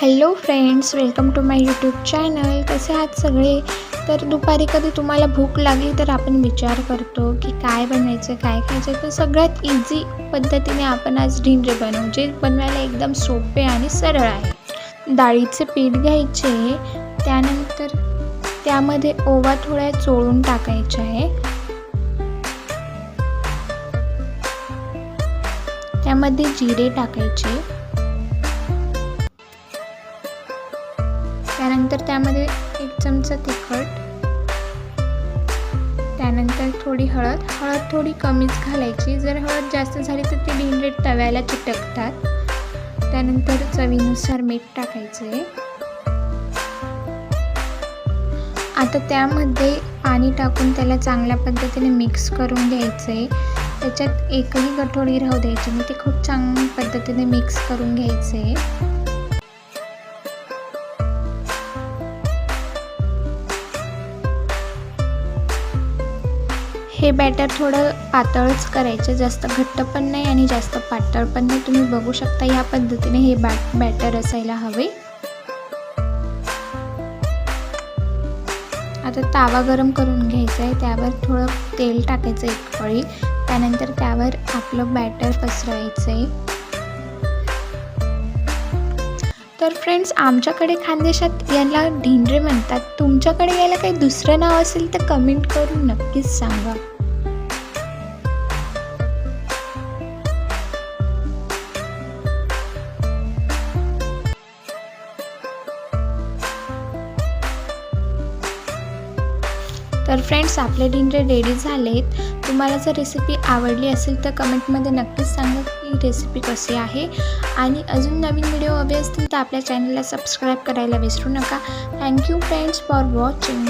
Hello friends welcome to my YouTube channel. कसे आहात सगळे? तर दुपारी कधी तुम्हाला भूक लागली तर आपण विचार करतो की काय बनायचं काय खायचं. तर सगळ्यात इझी पद्धतीने आपण आज ढिंडरे बनवू जे बनवायला एकदम सोपे आणि सरळ आहे. डाळीचे पीठ घ्यायचे त्यानंतर त्यामध्ये ओवा थोड्या चोळून टाकायचा आहे. त्यामध्ये जिरे टाकायचे. त्यानंतर त्यामध्ये एक चमचा तिखट त्यानंतर थोडी हळद. हळद थोडी कमीच घालायची. जर हळद जास्त झाली तर ती ढिंडे तव्याला चिटकतात. त्यानंतर चवीनुसार मीठ टाकायचं. आहे आता त्यामध्ये पाणी टाकून त्याला चांगल्या पद्धतीने मिक्स करून घ्यायचं. आहे त्याच्यात एकही गठोडी राहू द्यायची नाही. ते खूप चांगल्या पद्धतीने मिक्स करून घ्यायचं. आहे हे बॅटर थोडं पातळच करायचं जास्त घट्ट पण नाही आणि जास्त पातळ पण नाही. तुम्ही बघू शकता या पद्धतीने हे बॅ बॅटर असायला हवे. आता तावा गरम करून घ्यायचा आहे. त्यावर थोडं तेल टाकायचं एक पळी त्यानंतर त्यावर आपलं बॅटर पसरायचं आहे तर फ्रेंड्स आमच्याकडे खानदेशात याला ढिंडरे म्हणतात. तुमच्याकडे याला काही दुसरं नाव असेल तर कमेंट करून नक्कीच सांगा. तर फ्रेंड्स आपले डिनरे रेडी झालेत तुम्हाला जर रेसिपी आवडली असेल तर कमेंटमध्ये नक्कीच सांगा की रेसिपी कशी आहे. आणि अजून नवीन व्हिडिओ हवे असतील तर आपल्या चॅनलला सबस्क्राईब करायला विसरू नका. Thank you friends for watching